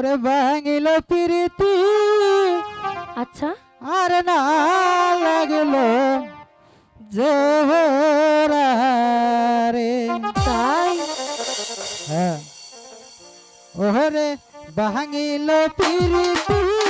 ওরে ভাঙিল প্রীতি। আচ্ছা। আর না লাগল যে রে তাই? হ্যাঁ। ওরে ভাঙিল প্রীতি।